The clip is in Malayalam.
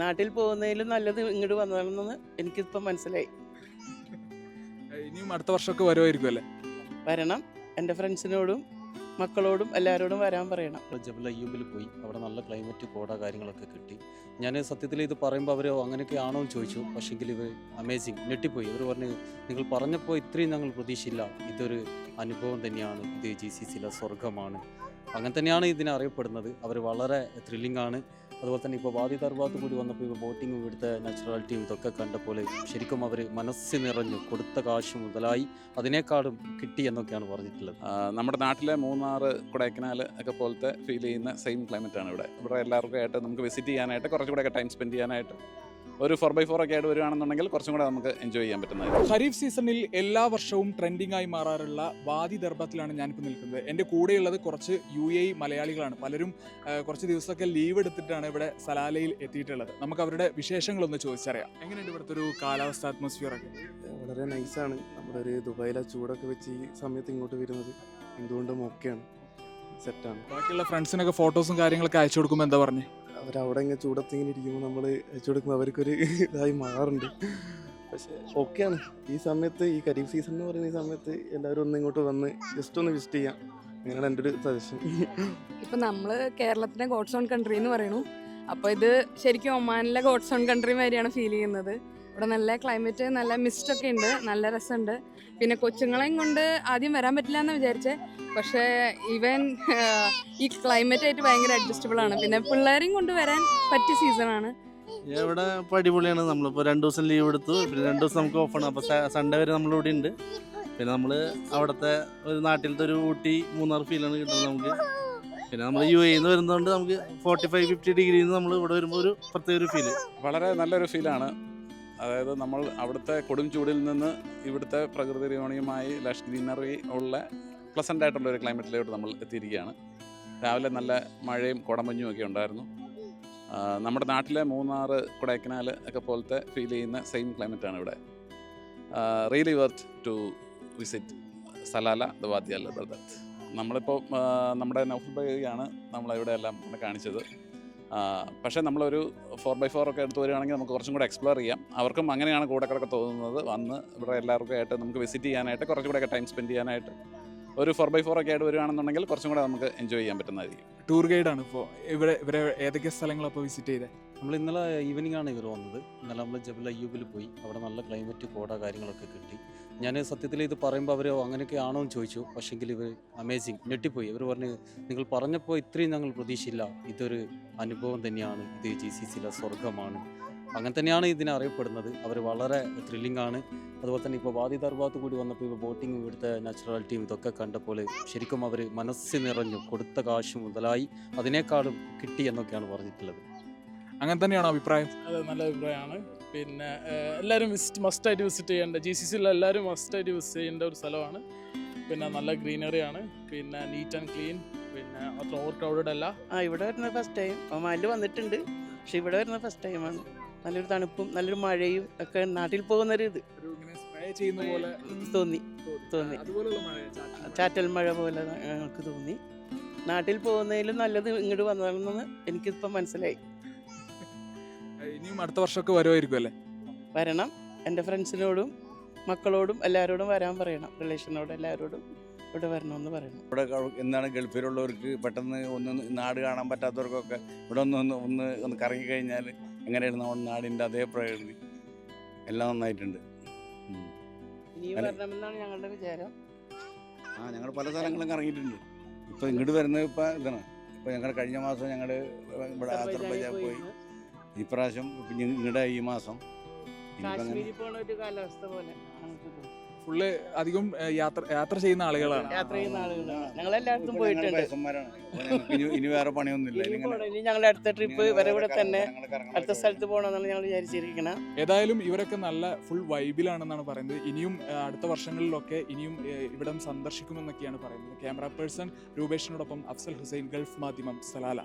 നാട്ടിൽ പോകുന്നതിലും നല്ലത് ഇങ്ങോട്ട് വന്നതാണെന്ന് എനിക്കിപ്പം മനസ്സിലായി. ഇനിയും അടുത്ത വർഷമൊക്കെ വരുമായിരിക്കും അല്ലേ? വരണം. എന്റെ ഫ്രണ്ട്സിനോടും മക്കളോടും എല്ലാവരോടും വരാൻ പറയണം. ജബൽ അയ്യൂബിൽ പോയി. അവിടെ നല്ല ക്ലൈമറ്റ് കോട കാര്യങ്ങളൊക്കെ കിട്ടി. ഞാൻ സത്യത്തിൽ ഇത് പറയുമ്പോൾ അവരോ അങ്ങനെയൊക്കെ ആണോ എന്ന് ചോദിച്ചു. പക്ഷെങ്കിൽ ഇവർ അമേസിങ് ഞെട്ടിപ്പോയി. അവർ പറഞ്ഞു നിങ്ങൾ പറഞ്ഞപ്പോൾ ഇത്രയും ഞങ്ങൾ പ്രതീക്ഷയില്ല. ഇതൊരു അനുഭവം തന്നെയാണ്. ഇത് ജി സി സിയിലെ സ്വർഗമാണ് അങ്ങനെ തന്നെയാണ് ഇതിനെ അറിയപ്പെടുന്നത്. അവർ വളരെ ത്രില്ലിംഗ് ആണ്. അതുപോലെ തന്നെ ഇപ്പോൾ വാദി ദർബാത്ത് കൂടി വന്നപ്പോൾ ഇപ്പോൾ ബോട്ടിങ്ങും ഇവിടുത്തെ നാച്ചുറാലിറ്റിയും ഇതൊക്കെ കണ്ടപ്പോൾ ശരിക്കും അവർ മനസ്സ് നിറഞ്ഞു കൊടുത്ത കാശ് മുതലായി അതിനേക്കാളും കിട്ടി എന്നൊക്കെയാണ് പറഞ്ഞിട്ടുള്ളത്. നമ്മുടെ നാട്ടിലെ മൂന്നാർ കൊടൈക്കനാൽ ഒക്കെ പോലത്തെ ഫീൽ ചെയ്യുന്ന സെയിം ക്ലൈമറ്റാണ് ഇവിടെ. ഇവിടെ എല്ലാവർക്കും ആയിട്ട് നമുക്ക് വിസിറ്റ് ചെയ്യാനായിട്ട് കുറച്ചുകൂടെയൊക്കെ ടൈം സ്പെൻഡ് ചെയ്യാനായിട്ട് ഒരു ഫോർ ബൈ ഫോർ ഒക്കെ ആയിട്ട് വരുവാണെന്നുണ്ടെങ്കിൽ കുറച്ചും കൂടെ നമുക്ക് എൻജോയ് ചെയ്യാൻ പറ്റുന്നത് ഖരീഫ് സീസണിൽ എല്ലാ വർഷവും ട്രെൻഡിംഗ് ആയി മാറാറുള്ള വാദി ദർബത്തിലാണ് ഞാനിപ്പോൾ നിൽക്കുന്നത്. എന്റെ കൂടെയുള്ളത് കുറച്ച് യു എ മലയാളികളാണ്. പലരും കുറച്ച് ദിവസമൊക്കെ ലീവ് എടുത്തിട്ടാണ് ഇവിടെ സലാലയിൽ എത്തിയിട്ടുള്ളത്. നമുക്ക് അവരുടെ വിശേഷങ്ങളൊന്ന് ചോദിച്ചറിയാം. എങ്ങനെയുണ്ട് ഇവിടുത്തെ ഒരു കാലാവസ്ഥ അറ്റ്മോസ്ഫിയർ ഒക്കെ? വളരെ നൈസാണ് നമ്മുടെ ഒരു ദുബായിലെ ചൂടൊക്കെ വെച്ച് ഈ സമയത്ത് ഇങ്ങോട്ട് വരുന്നത് എന്തുകൊണ്ടും ഓക്കെയാണ് സെറ്റാണ് ബാക്കിയുള്ള ഫ്രണ്ട്സിനൊക്കെ ഫോട്ടോസും കാര്യങ്ങളൊക്കെ അയച്ചു കൊടുക്കുമ്പോൾ എന്താ പറഞ്ഞു? അവരവിടെ ഇങ്ങനെ ചൂടത്ത് ഇങ്ങനെ ഇരിക്കുമ്പോൾ നമ്മൾ അയച്ചു കൊടുക്കുമ്പോൾ അവർക്കൊരു ഇതായി മാറുന്നുണ്ട് പക്ഷേ ഓക്കെയാണ്. ഈ സമയത്ത് ഈ ഖരീഫ് സീസൺ എന്ന് പറയുന്ന ഈ സമയത്ത് എല്ലാവരും ഒന്ന് ഇങ്ങോട്ട് വന്ന് ജസ്റ്റ് ഒന്ന് വിസിറ്റ് ചെയ്യാം. അങ്ങനെയാണ് എന്റെ ഒരു സജഷൻ ഇപ്പം നമ്മൾ കേരളത്തിന്റെ ഗോഡ്സ് ഓൺ കൺട്രി എന്ന് പറയുന്നു. അപ്പോൾ ഇത് ശരിക്കും ഒമാനിലെ ഗോഡ്സ് ഓൺ കൺട്രി മാതിരിയാണ് ഫീൽ ചെയ്യുന്നത്. ഇവിടെ നല്ല ക്ലൈമറ്റ് നല്ല മിസ്റ്റ് ഒക്കെ ഉണ്ട്. നല്ല രസമുണ്ട്. പിന്നെ കൊച്ചുങ്ങളെയും കൊണ്ട് ആദ്യം വരാൻ പറ്റില്ല എന്ന് വിചാരിച്ചേ. പക്ഷേ ഇവൻ ഈ ക്ലൈമറ്റ് ആയിട്ട് ഭയങ്കര അഡ്ജസ്റ്റബിൾ ആണ്. പിന്നെ പിള്ളേരെയും കൊണ്ട് വരാൻ പറ്റിയ സീസണാണ് ഇവിടെ ഇപ്പോൾ അടിപൊളിയാണ് നമ്മളിപ്പോൾ രണ്ട് ദിവസം ലീവ് എടുത്തു. പിന്നെ രണ്ട് ദിവസം നമുക്ക് ആണ്. അപ്പോൾ സൺഡേ വരെ നമ്മളിവിടെ ഉണ്ട്. പിന്നെ നമ്മൾ അവിടുത്തെ ഒരു നാട്ടിലത്തെ ഒരു ഊട്ടി മൂന്നാർ ഫീലാണ് കിട്ടുന്നത് നമുക്ക്. പിന്നെ നമ്മൾ യു എന്ന് വരുന്നതുകൊണ്ട് നമുക്ക് ഫോർട്ടി ഫൈവ് ഫിഫ്റ്റി ഡിഗ്രിയിൽ നിന്ന് നമ്മൾ ഇവിടെ വരുമ്പോൾ ഒരു പ്രത്യേക ഒരു ഫീൽ വളരെ നല്ലൊരു ഫീലാണ് അതായത് നമ്മൾ അവിടുത്തെ കൊടും ചൂടിൽ നിന്ന് ഇവിടുത്തെ പ്രകൃതി രമണീയമായി ലഷ് ഗ്രീനറി ഉള്ള പ്ലസന്റ് ആയിട്ടുള്ള ഒരു ക്ലൈമറ്റിലോട്ട് നമ്മൾ എത്തിയിരിക്കുകയാണ്. രാവിലെ നല്ല മഴയും കുടമഞ്ഞും ഒക്കെ ഉണ്ടായിരുന്നു. നമ്മുടെ നാട്ടിലെ മൂന്നാർ കൊടൈക്കനാൽ ഒക്കെ പോലത്തെ ഫീൽ ചെയ്യുന്ന സെയിം ക്ലൈമറ്റാണ് ഇവിടെ. Really worth to visit Salalah the വാദ്യാല brother നമ്മളിപ്പോൾ നമ്മുടെ നൗഫൽ ബൈയാണ് നമ്മളിവിടെ എല്ലാം കാണിച്ചത്. പക്ഷേ നമ്മളൊരു ഫോർ ബൈ ഫോർ ഒക്കെ എടുത്ത് വരികയാണെങ്കിൽ നമുക്ക് കുറച്ചും കൂടെ എക്സ്പ്ലോർ ചെയ്യാം. അവർക്കും അങ്ങനെയാണ് കൂടെ കിടക്ക തോന്നുന്നത്. വന്ന് ഇവിടെ എല്ലാവർക്കും ആയിട്ട് നമുക്ക് വിസിറ്റ് ചെയ്യാനായിട്ട് കുറച്ചും കൂടെ ഒക്കെ ടൈം സ്പെൻഡ് ചെയ്യാനായിട്ട് ഒരു ഫോർ ബൈ ഫോർ ഒക്കെ ആയിട്ട് വരികയാണെന്നുണ്ടെങ്കിൽ കുറച്ചും കൂടെ നമുക്ക് എൻജോയ് ചെയ്യാൻ പറ്റുന്നതായിരിക്കും. ടൂർ ഗൈഡാണ് ഇപ്പോൾ ഇവിടെ ഇവരെ ഏതൊക്കെ സ്ഥലങ്ങളാണ് ഇപ്പോൾ വിസിറ്റ് ചെയ്തത് നമ്മൾ ഇന്നലെ ഈവനിങ് ആണ് ഇവർ വന്നത്. ഇന്നലെ നമ്മൾ ജബൽ അയ്യൂബിൽ പോയി. അവിടെ നല്ല ക്ലൈമറ്റ് കോട കാര്യങ്ങളൊക്കെ കിട്ടി. ഞാൻ സത്യത്തിൽ ഇത് പറയുമ്പോൾ അവർ അങ്ങനെയൊക്കെ ആണോ എന്ന് ചോദിച്ചു. പക്ഷെങ്കിൽ ഇവർ അമേസിങ് ഞെട്ടിപ്പോയി. അവർ പറഞ്ഞു നിങ്ങൾ പറഞ്ഞപ്പോൾ ഇത്രയും ഞങ്ങൾ പ്രതീക്ഷയില്ല. ഇതൊരു അനുഭവം തന്നെയാണ്. ഇത് ജി സി സിയിലെ സ്വർഗമാണ് അങ്ങനെ തന്നെയാണ് ഇതിനെ അറിയപ്പെടുന്നത്. അവർ വളരെ ത്രില്ലിംഗ് ആണ്. അതുപോലെ തന്നെ ഇപ്പോൾ വാദി ദർബാത്ത് കൂടി വന്നപ്പോൾ ഇപ്പോൾ ബോട്ടിംഗ് ഇവിടുത്തെ നാച്ചുറാലിറ്റിയും ഇതൊക്കെ കണ്ടപ്പോൾ ശരിക്കും അവർ മനസ്സ് നിറഞ്ഞു കൊടുത്ത കാശ് മുതലായി അതിനേക്കാളും കിട്ടി എന്നൊക്കെയാണ് പറഞ്ഞിട്ടുള്ളത്. അങ്ങനെ തന്നെയാണോ അഭിപ്രായം? അതെ നല്ല അഭിപ്രായമാണ്. പിന്നെ എല്ലാവരും വിസിറ്റ് മസ്റ്റായിട്ട് വിസിറ്റ് ചെയ്യേണ്ട ജി സി സിയിൽ എല്ലാവരും മസ്റ്റായിട്ട് വിസിറ്റ് ചെയ്യേണ്ട ഒരു സ്ഥലമാണ്. പിന്നെ നല്ല ഗ്രീനറിയാണ് പിന്നെ നീറ്റ് ആൻഡ് ക്ലീൻ പിന്നെ അത്ര ഓവർ ക്രൗഡഡ് അല്ല. ആ ഇവിടെ വരുന്ന ഫസ്റ്റ് ടൈം അപ്പോൾ ഒമാനിൽ വന്നിട്ടുണ്ട്. പക്ഷെ ഇവിടെ വരുന്ന ഫസ്റ്റ് ടൈമാണ് നല്ലൊരു തണുപ്പും നല്ലൊരു മഴയും ഒക്കെ നാട്ടിൽ പോകുന്നൊരു ഒരു ഇത് സ്പ്രേ ചെയ്യുന്ന പോലെ തോന്നി. തോന്നി. മഴ ചാറ്റൽ മഴ. പോലെ ഞങ്ങൾക്ക് തോന്നി. നാട്ടിൽ പോകുന്നതിലും നല്ലത് ഇങ്ങോട്ട് വന്നതാണെന്ന് എനിക്കിപ്പം മനസ്സിലായി. ഇനിയും അടുത്ത വർഷമൊക്കെ വരുമായിരിക്കും അല്ലേ? വരണം. എന്റെ ഫ്രണ്ട്സിനോടും മക്കളോടും എല്ലാവരോടും വരാൻ പറയണം. റിലേഷനോട് എല്ലാവരോടും ഇവിടെ വരണമെന്ന് പറയണം. ഇവിടെ എന്താണ് ഗൾഫിലുള്ളവർക്ക് പെട്ടെന്ന് ഒന്ന് നാട് കാണാൻ പറ്റാത്തവർക്കൊക്കെ ഇവിടെ ഒന്ന് ഒന്ന് ഒന്ന് ഒന്ന് കറങ്ങി കഴിഞ്ഞാൽ എങ്ങനെയായിരുന്നു നമ്മുടെ നാടിന്റെ അതേ പ്രകൃതി? എല്ലാം നന്നായിട്ടുണ്ട്. വരണമെന്നാണ് ഞങ്ങളുടെ വിചാരം. ആ ഞങ്ങൾ പല സ്ഥലങ്ങളും കറങ്ങിയിട്ടുണ്ട്. ഇപ്പം ഇങ്ങോട്ട് വരുന്നത് ഇപ്പം ഇതാണ്. ഇപ്പം ഞങ്ങൾ കഴിഞ്ഞ മാസം ഞങ്ങൾ ഇവിടെ ആസർബൈജാൻ പോയി. ഇപ്രാവശ്യം നിങ്ങളുടെ ഈ മാസം. ഫുള്ള് അധികം യാത്ര യാത്ര ചെയ്യുന്ന ആളുകളാണ്. യാത്ര ചെയ്യുന്ന ആളുകളാണ്. ഞങ്ങൾ എല്ലായിടത്തും പോയിട്ടുണ്ട്. ഇനി വേറെ പണിയൊന്നുമില്ല. ഇനി ഞങ്ങളുടെ അടുത്ത ട്രിപ്പ് വരെ ഇവിടെ തന്നെ അടുത്ത സ്ഥലത്ത് പോകണമെന്നാണ് ഞങ്ങൾ വിചാരിച്ചിരിക്കണം. ഏതായാലും ഇവരൊക്കെ നല്ല ഫുൾ വൈബിലാണെന്നാണ് പറയുന്നത്. ഇനിയും അടുത്ത വർഷങ്ങളിലൊക്കെ ഇനിയും ഇവിടം സന്ദർശിക്കുമെന്നൊക്കെയാണ് പറയുന്നത്. ക്യാമറ പേഴ്സൺ രൂപേഷിനോടൊപ്പം അഫ്സൽ ഹുസൈൻ ഗൾഫ് മാധ്യമം സലാല.